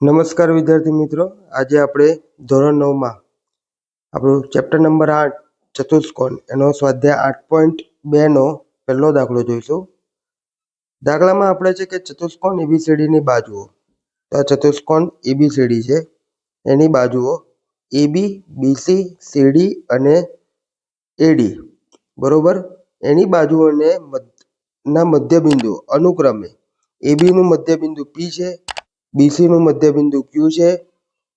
નમસ્કાર વિદ્યાર્થી મિત્રો. આજે આપણે ધોરણ નવમાં આપણું ચેપ્ટર નંબર આઠ, ચતુષ્કોણ, એનો સ્વાધ્યાય આઠ પોઈન્ટ બેનો પહેલો દાખલો જોઈશું. દાખલામાં આપણે છે કે ચતુષ્કોણ એબીસીડીની બાજુઓ. તો આ ચતુષ્કોણ એબીસીડી છે. એની બાજુઓ એબી, બીસી, સીડી અને એડી. બરોબર? એની બાજુઓને ના મધ્યબિંદુ અનુક્રમે એબીનું મધ્યબિંદુ પી છે. બીસીનું મધ્યબિંદુ ક્યુ છે,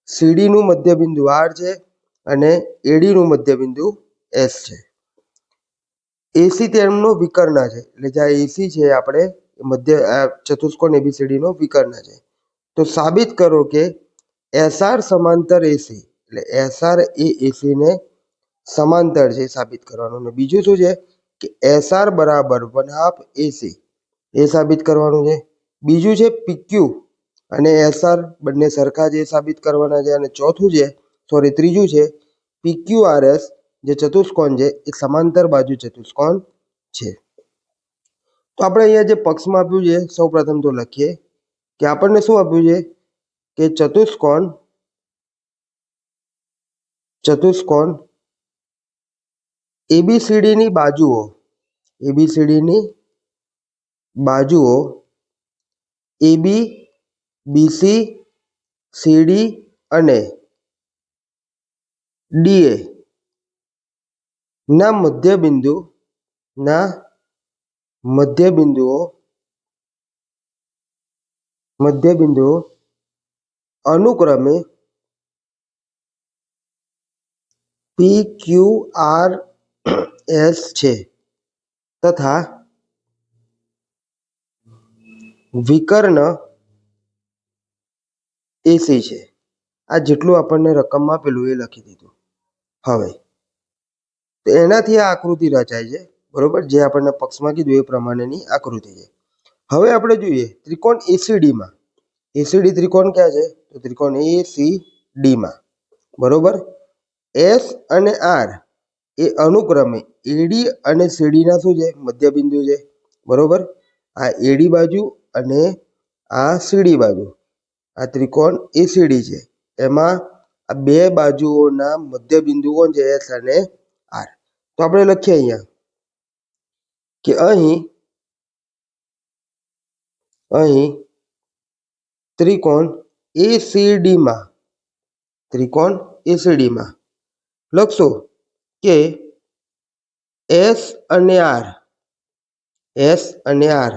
સીડીનું મધ્યબિંદુ આર છે અને એડીનું મધ્યબિંદુ એસ છે. એસી તેમનો વિકર્ણ છે, એટલે જે આ એસી છે આપણે મધ્ય ચતુષ્કોણ એબીસીડી નો વિકર્ણ છે. તો સાબિત કરો કે એસઆર સમાંતર એસી, એટલે એસઆર એ એસીને સમાંતર છે સાબિત કરવાનું. અને બીજું શું છે કે એસઆર બરાબર વન હાફ એસી, એ સાબિત કરવાનું છે. બીજું છે પીક્યુ અને એસઆર બંને સરખા જે સાબિત કરવાના છે અને ચોથું છે સોરી ત્રીજું છે, પીક્યુઆરએસ જે ચતુષ્કોણ છે એ સમાંતર બાજુ ચતુષ્કોણ છે. તો આપણે અહીંયા જે પક્ષમાં આપ્યું છે સૌ પ્રથમ તો લખીએ કે આપણને શું આપ્યું છે? કે ચતુષ્કોણ ચતુષ્કોણ એબીસીડીની બાજુઓ એબીસીડીની બાજુઓ AB BC સીડી અને ડીએ ના મધ્યબિંદુ, ના મધ્યબિંદુઓ મધ્યબિંદુઓ અનુક્રમે પી ક્યુ આર એસ છે તથા વિકર્ણ એસી છે. આ જેટલું આપણને રકમમાં પેલું એ લખી દીધું. હવે, તો એનાથી આ આકૃતિ રચાય છે, બરોબર? જે આપણને પક્ષમાં કીધું એ પ્રમાણેની આકૃતિ છે. હવે આપણે જોઈએ ત્રિકોણ એસીડીમાં એસીડી ત્રિકોણ ક્યાં છે? તો ત્રિકોણ એસીડીમાં બરોબર? એસ અને આર એ અનુક્રમે એડી અને સીડીના શું છે? મધ્યબિંદુ છે. બરોબર? આ એડી બાજુ અને આ સીડી બાજુ. આ ત્રિકોણ એસીડી છે. એમાં આ બે બાજુઓના મધ્યબિંદુ કોણ છે એસ અને આર તો આપણે લખીએ અહીંયા કે અહીં અહીં ત્રિકોણ એસીડીમાં ત્રિકોણ એસીડીમાં લખશો કે એસ અને આર એસ અને આર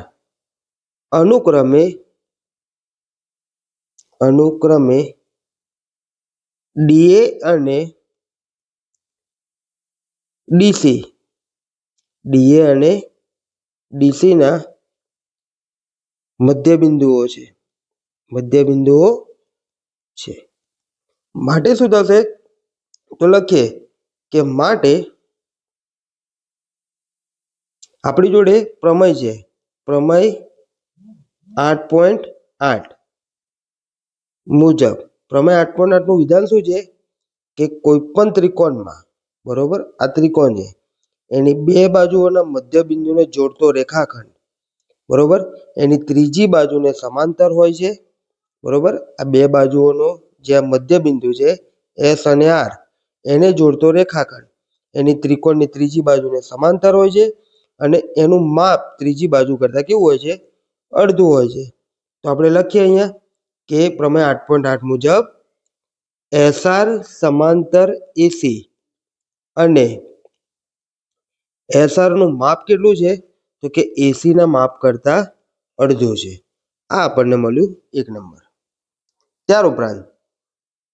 અનુક્રમે અનુક્રમે ડીએ અને ડીસી ડીએ અને ડીસીના મધ્યબિંદુઓ છે. મધ્યબિંદુઓ છે. માટે શું થશે? તો લખીએ કે માટે આપણી જોડે પ્રમેય છે. પ્રમેય આઠ પોઈન્ટ આઠ. મુજબ પ્રમેય આઠ પોઈન્ટ આઠનું વિધાન શું છે? કે કોઈ પણ ત્રિકોણમાં, બરોબર? આ ત્રિકોણ છે. એની બે બાજુઓના મધ્યબિંદુને જોડતો રેખાખંડ, બરોબર? એની ત્રીજી બાજુને સમાંતર હોય છે, બરોબર? આ બે બાજુઓનો જે આ મધ્યબિંદુ છે, એસ અને આર, એને જોડતો રેખાખંડ. એની ત્રિકોણની ત્રીજી બાજુને સમાંતર હોય છે અને એનું માપ ત્રીજી બાજુ કરતાં કેવું હોય છે? અડધું હોય છે. તો આપણે લખીએ અહીંયા. કે પ્રમેય આઠ પોઈન્ટ આઠ મુજબ એસઆર સમાંતર એસી અને એસઆરનું માપ કેટલું છે? તો કે એસીના માપ કરતા અડધું છે. આ આપણને મળ્યું એક નંબર. ત્યાર ઉપરાંત,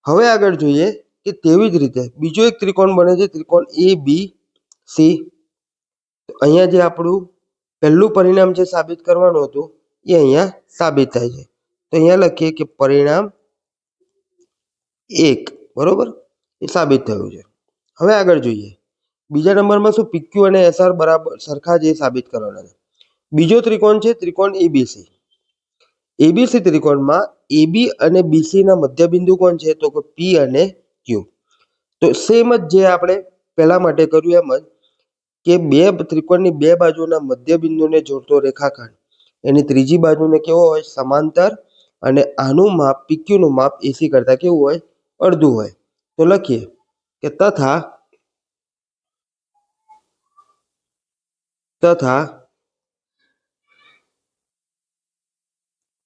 હવે આગળ જોઈએ કે તેવી જ રીતે બીજો એક ત્રિકોણ બને છે, ત્રિકોણ એ, બી, સી. અહીંયા જે આપણું પહેલું પરિણામ જે સાબિત કરવાનું હતું, એ અહીંયા સાબિત થાય છે. તો અહીંયા લખીએ કે પરિણામ એક, બરોબર? એ સાબિત થયું છે. હવે આગળ જોઈએ. બીજા નંબરમાં શું પીક્યુ અને એસઆર બરાબર સરખા જે સાબિત કરવાના છે. બીજો ત્રિકોણ છે ત્રિકોણ એબીસી એબીસી ત્રિકોણમાં એબી અને બીસી ના મધ્યબિંદુ કોણ છે? તો કે પી અને ક્યુ તો સેમ જ જે આપણે પહેલા માટે કર્યું એમ જ કે બે ત્રિકોણની બે બાજુના મધ્યબિંદુને જોડતો રેખાખંડ. એની ત્રીજી બાજુને કેવો હોય? સમાંતર અને આનું માપ પીક્યુનું માપ એસી કરતાં કેવું હોય? અડધું હોય. તો લખીએ કે તથા તથા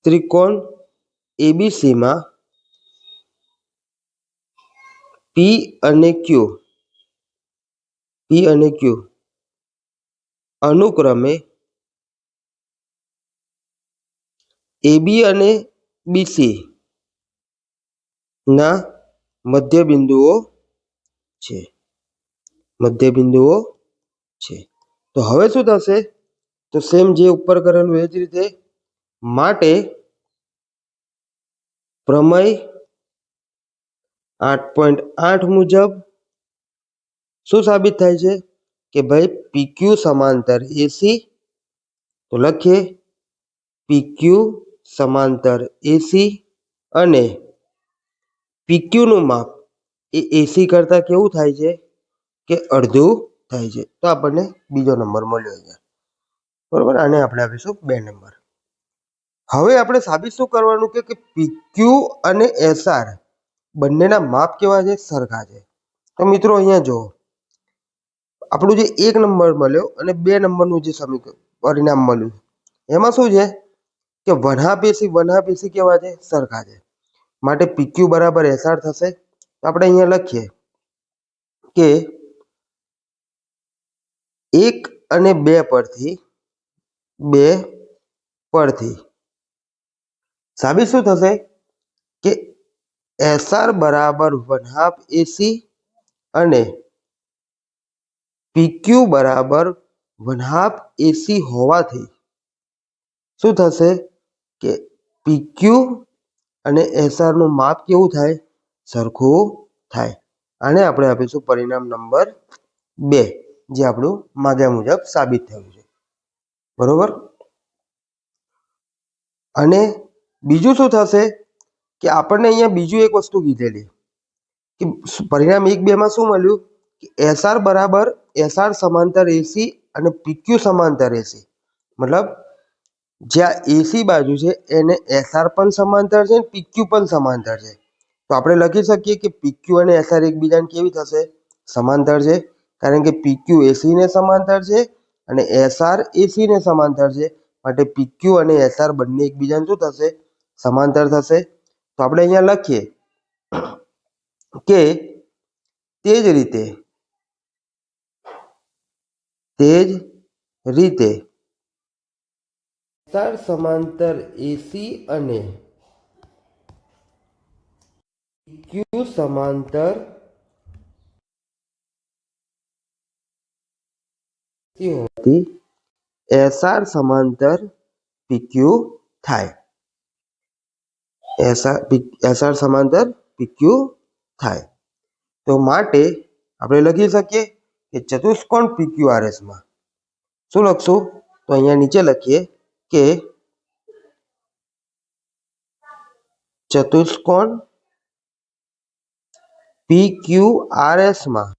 ત્રિકોણ એબીસીમાં પી અને ક્યુ પી અને ક્યુ અનુક્રમે એબી અને બીસી ના મધ્યબિંદુઓ છે. મધ્ય બિંદુઓ છે. તો હવે શું થશે? તો સેમ જે ઉપર કરેલું એ જ રીતે માટે પ્રમેય આઠ પોઈન્ટ આઠ મુજબ શું સાબિત થાય છે? કે ભાઈ પીક્યુ સમાંતર એસી તો લખીએ પીક્યુ સમાંતર એસી અને પીક્યુનું માપ એ એસી કરતાં કેવું થાય છે કે અડધું થાય છે. તો આપણને બીજો નંબર મળ્યો અહીંયા. બરોબર? આને આપણે આપીશું બે નંબર. હવે આપણે સાબિત શું કરવાનું કે પીક્યુ અને એસઆર બંનેના માપ કેવા છે? સરખા છે. તો મિત્રો અહીંયા જુઓ. આપણું જે એક નંબર મળ્યો અને બે નંબરનું જે સમીકરણ પરિણામ મળ્યું એમાં શું છે? કે વનહાફ એસી વનહાફ એસી કેવા છે? સરખા છે. માટે પીક્યુ બરાબર એસઆર થશે. તો આપણે અહીંયા લખીએ કે એક અને બે પરથી બે પરથી. સાબિત શું થશે? કે એસઆર બરાબર વન હાફ એસી અને પીક્યુ બરાબર વન હાફ એસી હોવાથી શું થશે કે પીક્યુ અને એસઆરનું માપ કેવું થાય? સરખું થાય. આને આપણે આપીશું પરિણામ નંબર બે, જે આપણું માગ્યા મુજબ સાબિત થયું છે. બરોબર? અને બીજું શું થશે કે આપણને અહીંયા બીજું એક વસ્તુ કીધેલી, કે પરિણામ એક બેમાં શું મળ્યું? કે એસઆર બરાબર એસઆર સમાંતર એસી અને પીક્યુ સમાંતર એસી મતલબ જ્યાં એસી બાજુ છે, એને એસઆર પણ સમાંતર છે પીક્યુ પણ સમાંતર છે. તો આપણે લખી શકીએ કે પીક્યુ અને એસઆર એકબીજાને કેવી થશે? સમાંતર છે. કારણ કે પીક્યુ એસીને સમાંતર છે અને એસઆર એસીને સમાંતર છે. માટે પીક્યુ અને એસઆર બંને એકબીજાને શું થશે? સમાંતર થશે. તો આપણે અહીંયા લખીએ કે તે જ રીતે, તે જ રીતે એસઆર સમાંતર એસી અને ક્યુ સમાંતર હોવાથી એસઆર સમાંતર પીક્યુ થાય એસઆર એસઆર સમાંતર પીક્યુ થાય તો માટે આપણે લખી શકીએ કે ચતુષ્કોણ પીક્યુ આરએસમાં શું લખશું? તો અહીંયા નીચે લખીએ કે ચતુષ્કોણ પી ક્યુ આર એસમાં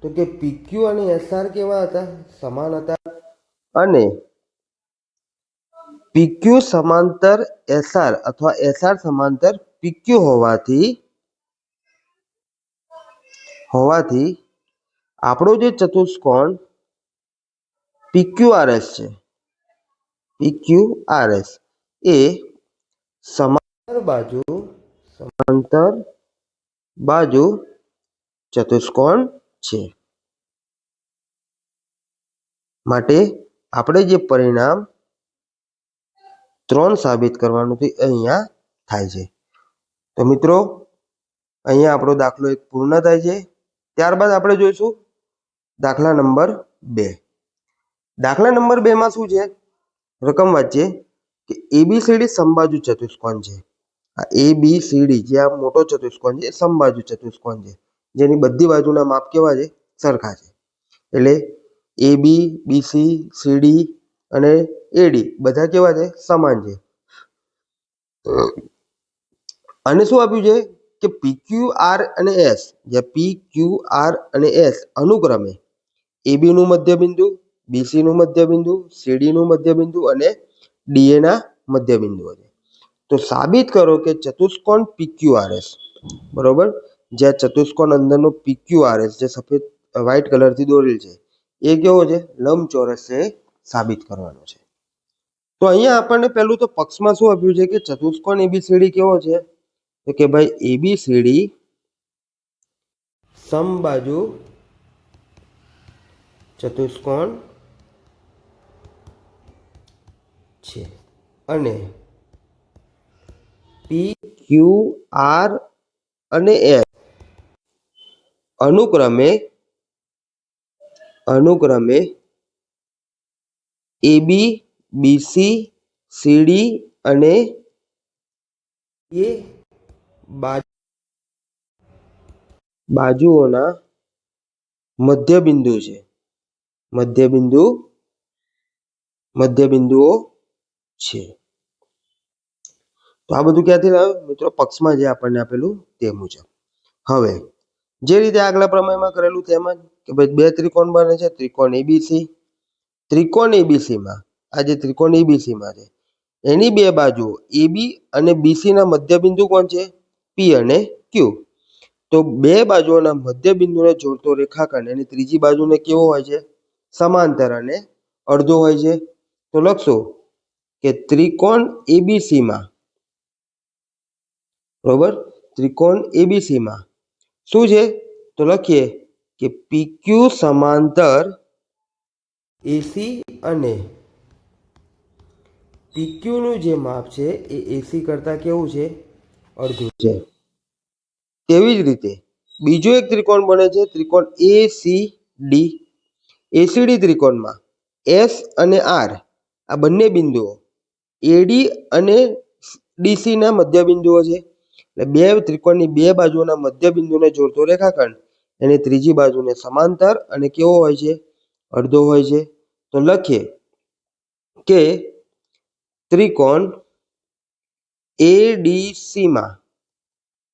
તો કે પીક્યુ અને એસઆર કેવા હતા સમાન હતા અને પીક્યુ સમાંતર એસઆર અથવા એસઆર સમાંતર પીક્યુ હોવાથી હોવાથી આપણો જે ચતુષ્કોણ પીક્યુઆરએસ છે. પીક્યુઆરએસ એ સમાંતર બાજુ સમાંતર બાજુ ચતુષ્કોણ છે. માટે આપણે જે પરિણામ ત્રણ સાબિત કરવાનું છે અહીંયા થાય છે. તો મિત્રો, અહીંયા આપણો દાખલો એક પૂર્ણ થાય છે. ત્યારબાદ આપણે જોઈશું દાખલા નંબર બે. દાખલા નંબર બેમાં શું છે? રકમ વાંચીએ. કે એબીસીડી સંબાજુ ચતુષ્કોણ છે. આ એબીસીડી જે આ મોટો ચતુષ્કોણ છે, એ સંબાજુ ચતુષ્કોણ છે. જેની બધી બાજુના માપ કેવા છે? સરખા છે. એટલે એ બી બીસી સીડી અને એડી બધા કેવા છે? સમાન છે. અને શું આપ્યું છે? કે પી ક્યુ આર અને એસ જે પી ક્યુ આર અને એસ અનુક્રમે એબીનું મધ્યબિંદુ બીસી નું મધ્યબિંદુ સીડીનું મધ્યબિંદુ અને ડીએના ના મધ્ય છે. તો સાબિત કરો કે ચતુષ્કોણ પીક્યુઆરએસ બરોબર? જે ચતુષ્કોણ અંદરનો પીક્યુઆરએસ જે સફેદ વ્હાઇટ કલરથી દોરેલ છે, એ કેવો છે? લંબચોરસ છે સાબિત કરવાનો છે. તો અહીંયા આપણને પહેલું તો પક્ષમાં શું આપ્યું છે કે ચતુષ્કોણ એબીસીડી કેવો છે? તો કે ભાઈ એબીસીડી સમબાજુ ચતુષ્કોણ છે. અને પી ક્યુ આર અને એસ અનુક્રમે અનુક્રમે એબી બીસી સીડી અને એ બાજુ, બાજુઓના મધ્યબિંદુ છે. મધ્યબિંદુ, મધ્યબિંદુઓ છે. તો આ બધું ક્યાંથી લાવ્યું? મિત્રો, પક્ષમાં જે આપણને આપેલું તે મુજબ. હવે, જે રીતે આગલા પ્રમેયમાં કરેલું તેમ કે ભાઈ બે ત્રિકોણ બને છે, ત્રિકોણ એબીસી ત્રિકોણ એબીસીમાં આ જે ત્રિકોણ એબીસીમાં છે, એની બે બાજુ એબી અને બીસીના મધ્યબિંદુ કોણ છે? પી અને ક્યુ તો બે બાજુઓના મધ્યબિંદુને જોડતો રેખાખંડ, એની ત્રીજી બાજુને કેવો હોય છે? સમાંતર અને અડધો હોય છે. તો લખશો કે ત્રિકોણ એબીસી માં. બરોબર? ત્રિકોણ એબીસી માં. શું છે? તો લખીએ કે પીક્યુ સમાંતર એસી અને પીક્યુનું જે માપ છે એ એસી કરતા કેવું છે? અડધું છે. તેવી જ રીતે બીજો એક ત્રિકોણ બને છે, ત્રિકોણ એ સી ડી એસીડી ત્રિકોણમાં એસ અને આર આ બંને બિંદુઓ. એડી અને ડીસી ના મધ્ય બિંદુઓ છે. એટલે બે ત્રિકોણની બે બાજુઓના મધ્ય બિંદુને જોડતો રેખાખંડ, એની ત્રીજી બાજુને સમાંતર અને કેવો હોય છે? અડધો હોય છે. તો લખીએ કે ત્રિકોણ એડીસીમાં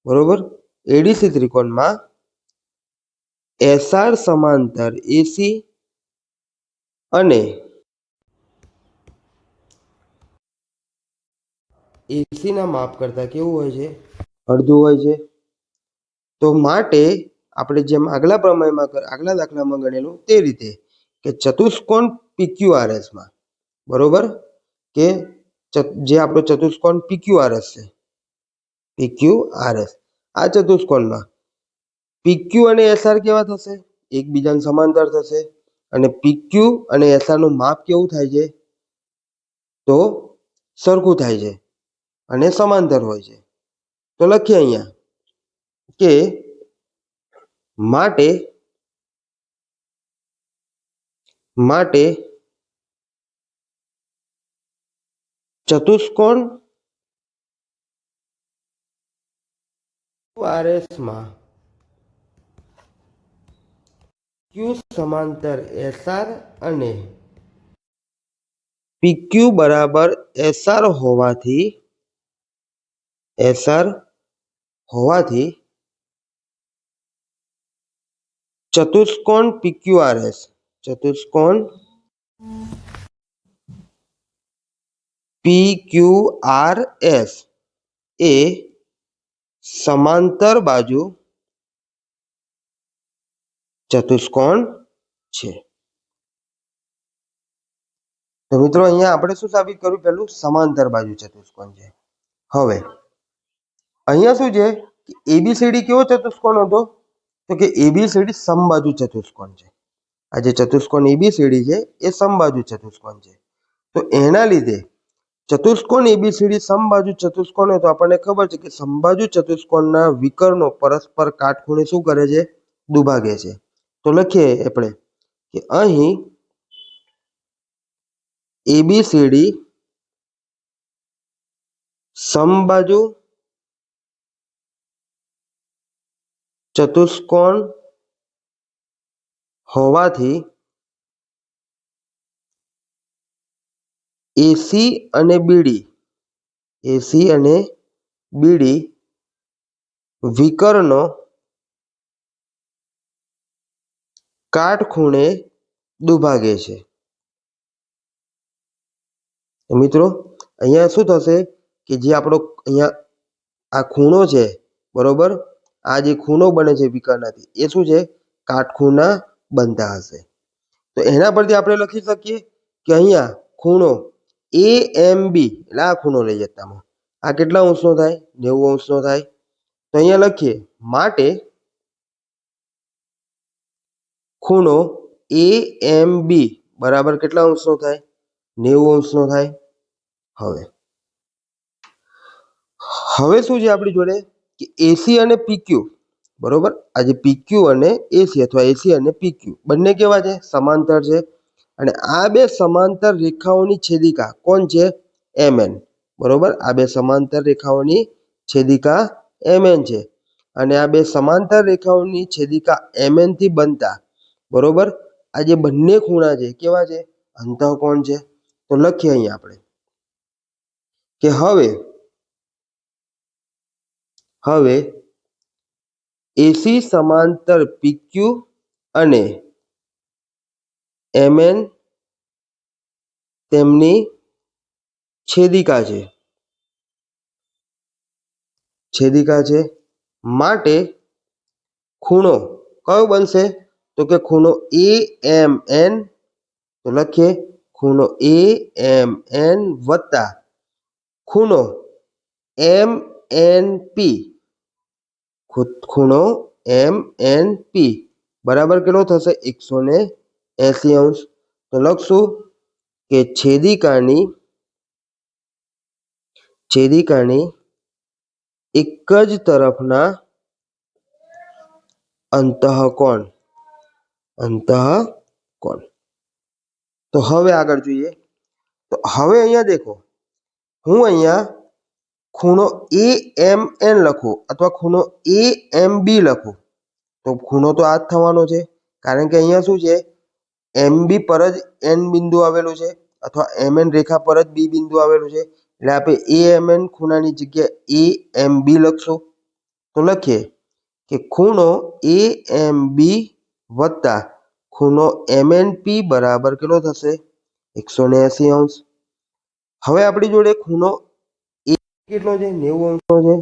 બરોબર? એડીસી ત્રિકોણમાં એસઆર સમાંતર એસી અને એસી ના માપ કરતાં કેવું હોય છે? અડધું હોય છે. તો માટે આપણે જેમ આગલા પ્રમેયમાં આગલા દાખલામાં ગણેલું તે રીતે કે ચતુષ્કોણ પીક્યુઆરએસમાં, બરોબર? કે જે આપણો ચતુષ્કોણ પીક્યુઆરએસ છે. પીક્યુઆરએસ. આ ચતુષ્કોણમાં પીક્યુ અને એસઆર કેવા થશે? એકબીજાને સમાંતર થશે. અને પીક્યુ અને એસઆરનું માપ કેવું થાય છે? તો સરખું થાય છે. અને સમાંતર હોય છે. તો લખીએ અહીંયા કે માટે માટે ચતુષ્કોણ RS ક્યુ સમાંતર એસઆર અને પીક્યુ બરાબર એસઆર હોવાથી એસઆર હોવાથી ચતુષ્કોણ પીક્યુઆરએસ ચતુષ્કોણ પીક્યુઆરએસ એ સમાંતર બાજુ ચતુષ્કોણ છે. તો મિત્રો, અહીંયા આપણે શું સાબિત કર્યું? પેલું સમાંતર બાજુ ચતુષ્કોણ છે. હવે અહીંયા શું છે? એબીસીડી કેવો ચતુષ્કોણ હતો? તો કે એબીસીડી સમબાજુ ચતુષ્કોણ છે. આ જે ચતુષ્કોણ એબીસીડી છે, એ સમબાજુ ચતુષ્કોણ છે. તો એના લીધે ચતુષ્કોણ એબીસીડી સમબાજુ ચતુષ્કોણ હોય તો આપણને ખબર છે કે સમબાજુ ચતુષ્કોણના વિકર્ણો પરસ્પર કાટખૂણે શું કરે છે? દુભાગે છે. તો લખીએ આપણે કે અહીં એબીસીડી સમબાજુ ચતુષ્કોણ હોવાથી એસી અને બીડી એસી અને બીડી વિકર્ણો કાટખૂણે દુભાગે છે. મિત્રો, અહીંયા શું થશે કે જે આપણો અહીંયા આ ખૂણો છે, બરોબર? આ જે ખૂણો બને છે વિકર્ણથી. એ શું છે? કાટખૂણા બનતા હશે. તો એના પરથી આપણે લખી શકીએ કે અહીંયા ખૂણો એ એમ બી એટલે આ ખૂણો લઈ જતામાં આ કેટલા અંશનો થાય? નેવું અંશનો થાય. તો અહીંયા લખીએ, માટે ખૂણો એ એમ બી બરાબર કેટલા અંશનો થાય? નેવું અંશનો થાય. હવે. હવે શું છે આપણી જોડે? કે એસી અને પીક્યુ બરોબર? આ જે પીક્યુ અને એસી અથવા એસી અને પીક્યુ બંને કેવા છે? સમાંતર છે. અને આ બે સમાંતર રેખાઓની છેદિકા કોણ છે? એમ એન બરોબર? આ બે સમાંતર રેખાઓની છેદિકા એમએન છે. અને આ બે સમાંતર રેખાઓની છેદિકા એમ એનથી બનતા, બરોબર? આ જે બંને ખૂણા છે. કેવા છે? અંતઃકોણ છે. તો લખીએ અહીંયા આપણે કે હવે હવે એસી સમાંતર પીક્યુ અને એમએન તેમની છેદિકા છે. છેદિકા છે. માટે ખૂણો કયો બનશે? તો કે ખૂણો એ એમ એન તો લખીએ ખૂણો એ એમ એન વત્તા ખૂણો એમ એન પી ખૂણો એમ એન પી બરાબર કેટલો થશે? એકસો ને એસી અંશ. તો લખશું કે છેદિકાની છેદિકાની એક જ તરફના અંતઃકોણ. અંતઃકોણ. તો હવે આગળ જોઈએ. તો હવે અહીંયા દેખો. હું અહીંયા ખૂણો એ એમ એન લખો અથવા ખૂણો એ એમ બી લખો. તો ખૂણો તો આ જ થવાનો છે. કારણ કે અહીંયા શું છે? એમ બી પર જ એન બિંદુ આવેલું છે અથવા એમ એન રેખા પર જ બી બિંદુ આવેલું છે. એટલે આપણે એ એમ એન ખૂણાની જગ્યાએ એ એમ બી લખશું. તો લખીએ કે ખૂણો એ એમ બી વત્તા ખૂણો એમ એન પી બરાબર કેટલો થશે? એકસો ને એસી અંશ. હવે આપણી જોડે ખૂણો કેટલો છે? નેવું અંશનો છે.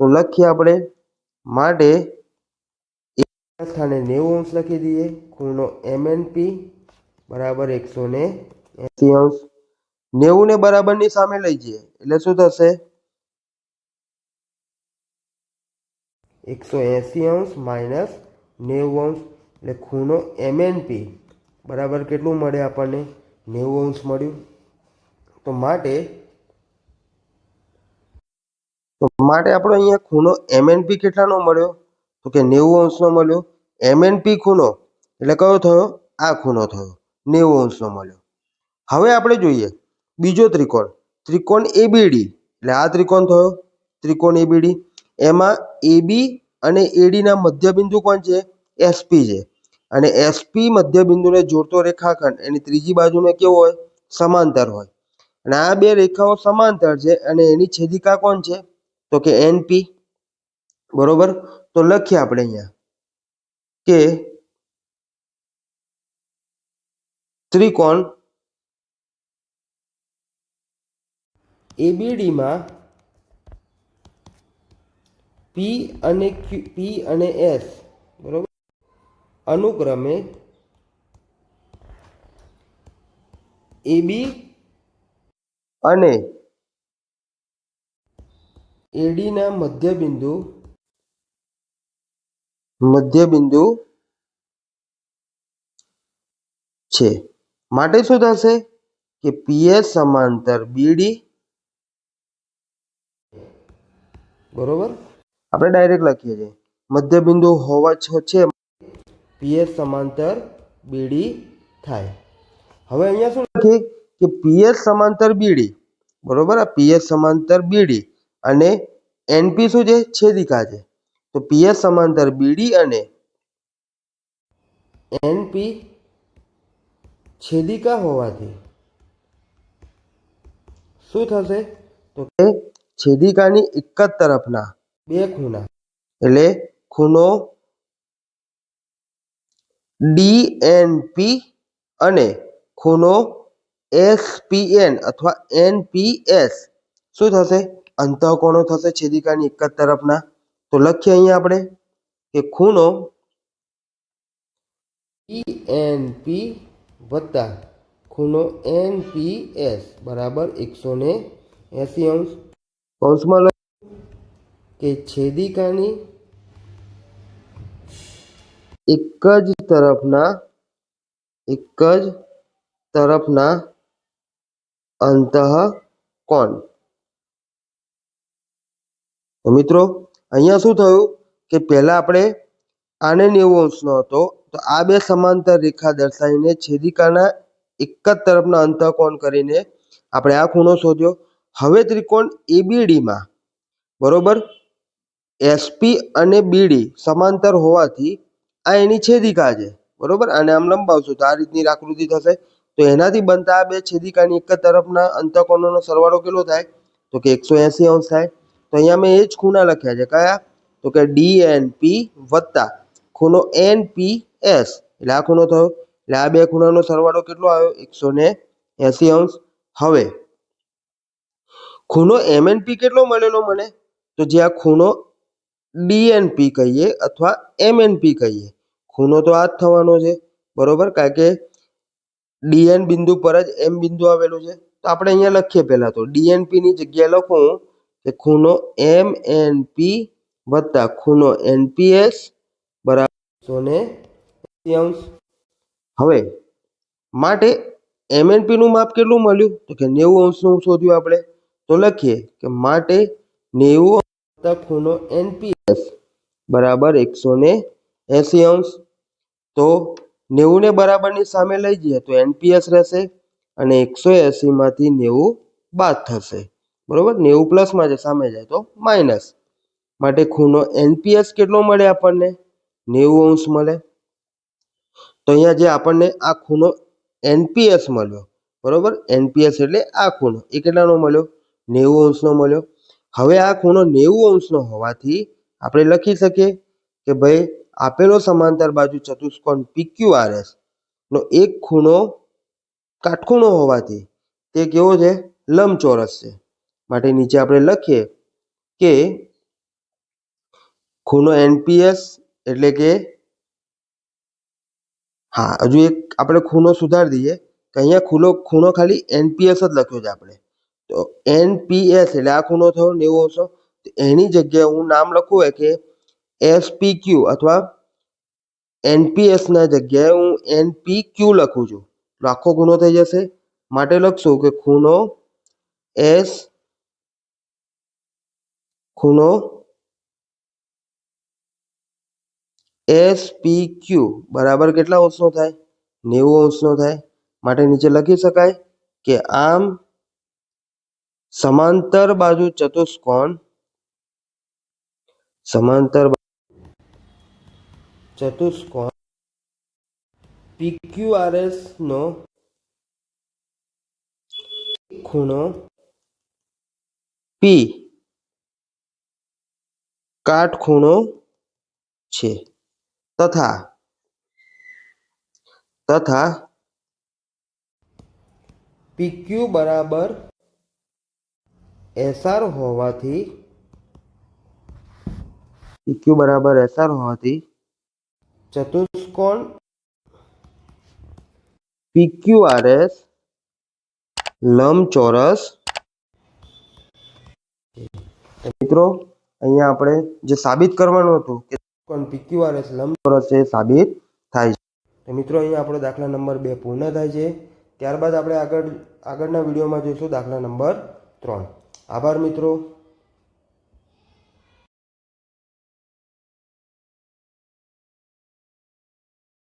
તો લખીએ આપણે. માટે સ્થાને નેવું અંશ લખી દઈએ. ખૂણો એમએનપી બરાબર એકસો ને એસી અંશ. નેવું ને બરાબરની સામે લઈ જઈએ. એટલે શું થશે? એકસો એસી અંશ માઇનસ નેવું અંશ. એટલે ખૂણો એમએનપી બરાબર કેટલું મળે આપણને? નેવું અંશ મળ્યું. તો માટે તો માટે આપણો અહીંયા ખૂણો એમએનપી કેટલાનો મળ્યો? તો કે નેવું અંશનો મળ્યો. એમએનપી એન ખૂણો, એટલે કયો થયો? આ ખૂણો થયો. નેવું અંશનો મળ્યો. હવે આપણે જોઈએ. બીજો ત્રિકોણ. ત્રિકોણ એબીડી એટલે આ ત્રિકોણ થયો. ત્રિકોણ એબીડી એમાં એબી અને એડીના મધ્યબિંદુ કોણ છે? એસપી છે. અને એસપી મધ્યબિંદુને જોડતો રેખાખંડ, એની ત્રીજી બાજુને કેવો હોય? સમાંતર હોય. અને આ બે રેખાઓ સમાંતર છે અને એની છેદિકા કોણ છે? તો કે એનપી બરોબર? તો લખીએ આપણે અહીંયા કે ત્રિકોણ એબીડીમાં પી અને ક્યુ પી અને એસ બરોબર? અનુક્રમે એબી અને એડીના મધ્યબિંદુ. મધ્યબિંદુ છે. માટે શું થશે કે પીએસ સમાંતર બીડી. બરોબર? આપણે ડાયરેક્ટ લખીએ છીએ. મધ્યબિંદુ હોવા છ- પીએસ સમાંતર બીડી થાય. હવે અહીંયા શું લખીએ કે પીએસ સમાંતર બીડી. બરોબર? આ પીએસ સમાંતર બીડી. અને એનપી શું છે? છેદિકા છે. તો પીએસ સમાંતર બીડી અને એનપી છેદિકા હોવાથી શું થશે? તો કે છેદિકાની એક જ તરફના બે ખૂણા. એટલે ખૂણો ડીએનપી અને ખૂણો એસપીએન અથવા એનપીએસ શું થશે? અંતઃકોણો થશે? છેદિકાની એક જ તરફના. તો લખીએ અહીંયા આપણે કે ખૂણો પી વત્તા ખૂણો એનપીએસ બરાબર એકસો ને એસી અંશ. કૌંસમાં લખ્યું કે છેદિકાની એક જ તરફના, એક જ તરફના અંતઃ કોણ? તો મિત્રો, અહીંયા શું થયું કે પહેલા આપણે આને નેવું અંશનો હતો, તો આ બે સમાંતર રેખા દર્શાવીને છેદિકાના એક જ તરફના અંતઃકોણ કરીને આપણે આ ખૂણો શોધ્યો. હવે ત્રિકોણ એબીડીમાં બરોબર? એસપી અને બીડી સમાંતર હોવાથી આ એની છેદિકા છે, બરોબર? આને આમ લંબાવશું, તો આ રીતની આકૃતિ થશે. તો એનાથી બનતા આ બે છેદિકાની એક જ તરફના અંતકોણોનો સરવાળો કેટલો થાય? તો કે એકસો એસી અંશ થાય. તો અહીંયા મેં એ જ ખૂણા લખ્યા છે. કયા? તો કે ડીએનપી વત્તા, ખૂણો એનપીએસ એટલે આ ખૂણો થયો. એટલે આ બે ખૂણાનો સરવાળો કેટલો આવ્યો? એકસો ને એસી અંશ. હવે, ખૂણો એમએનપી કેટલો મળેલો મને? તો જે આ ખૂણો ડીએનપી કહીએ અથવા એમએનપી કહીએ. ખૂણો તો આ જ થવાનો છે. બરોબર? કારણ કે ડીએન બિંદુ પર જ એમ બિંદુ આવેલું છે. તો આપણે અહીંયા લખીએ પહેલા તો. ડીએનપીની જગ્યાએ લખું. કે ખૂણો એમ એન પી વત્તા ખૂણો એનપીએસ બરાબર એકસો ને હવે માટે એમએનપીનું માપ કેટલું મળ્યું? તો કે નેવું અંશનું શોધ્યું આપણે. તો લખીએ કે માટે નેવું વત્તા ખૂણો એનપીએસ બરાબર એકસો ને એસી અંશ. તો નેવું ને બરાબરની સામે લઈ જઈએ તો એનપીએસ રહેશે અને એકસો એંસીમાંથી નેવું બાદ થશે. બરોબર? નેવું પ્લસમાં છે સામે જાય તો માઇનસ. માટે ખૂણો એનપીએસ કેટલો મળે આપણને? નેવું અંશ મળે. તો અહીંયા જે આપણને આ ખૂણો એનપીએસ મળ્યો, બરોબર? એનપીએસ એટલે આ ખૂણો. એ કેટલાનો મળ્યો? નેવું અંશનો મળ્યો. હવે આ ખૂણો નેવું અંશનો હોવાથી આપણે લખી શકીએ કે ભાઈ આપેલો સમાંતર બાજુ ચતુષ્કોણ પીક્યુઆરએસ નો એક ખૂણો કાટખૂણો હોવાથી તે કેવો છે? લંબચોરસ છે. માટે નીચે આપણે લખીએ કે ખૂણો એનપીએસ એટલે કે હા, હજુ એક આપણે ખૂણો સુધારી દઈએ કે અહીંયા ખૂણો ખૂણો ખાલી એનપીએસ જ લખ્યો છે આપણે. તો એનપીએસ એટલે આ ખૂણો થયો નેવું અંશનો તો એની જગ્યાએ હું નામ લખું હોય કે એસપીક્યુ અથવા એનપીએસ ના જગ્યાએ હું એનપીક્યુ લખું છું. તો આખો ખૂણો થઈ જશે. માટે લખશું કે ખૂણો એસ ખૂણો એસ પી ક્યુ બરાબર કેટલા અંશનો થાય નેવું અંશનો થાય માટે નીચે લખી શકાય કે આમ સમાંતર બાજુ ચતુષ્કોણ સમાંતર ચતુષ્કોણ PQRS નો ખૂણો P કાટખૂણો છે. તથા તથા પીક્યુ બરાબર એસઆર હોવાથી પીક્યુ બરાબર એસઆર હોવાથી ચતુષ્કોણ પીક્યુઆરએસ લંબચોરસ મિત્રો અહીંયા આપણે જે સાબિત કરવાનું હતું કે કોણ PQRS લંબચોરસ છે એ સાબિત થાય છે. તો મિત્રો, અહીંયા આપણો દાખલા નંબર બે પૂર્ણ થાય છે. ત્યારબાદ આપણે આગળ, આગળના વિડીયોમાં જોઈશું દાખલા નંબર ત્રણ. આભાર મિત્રો.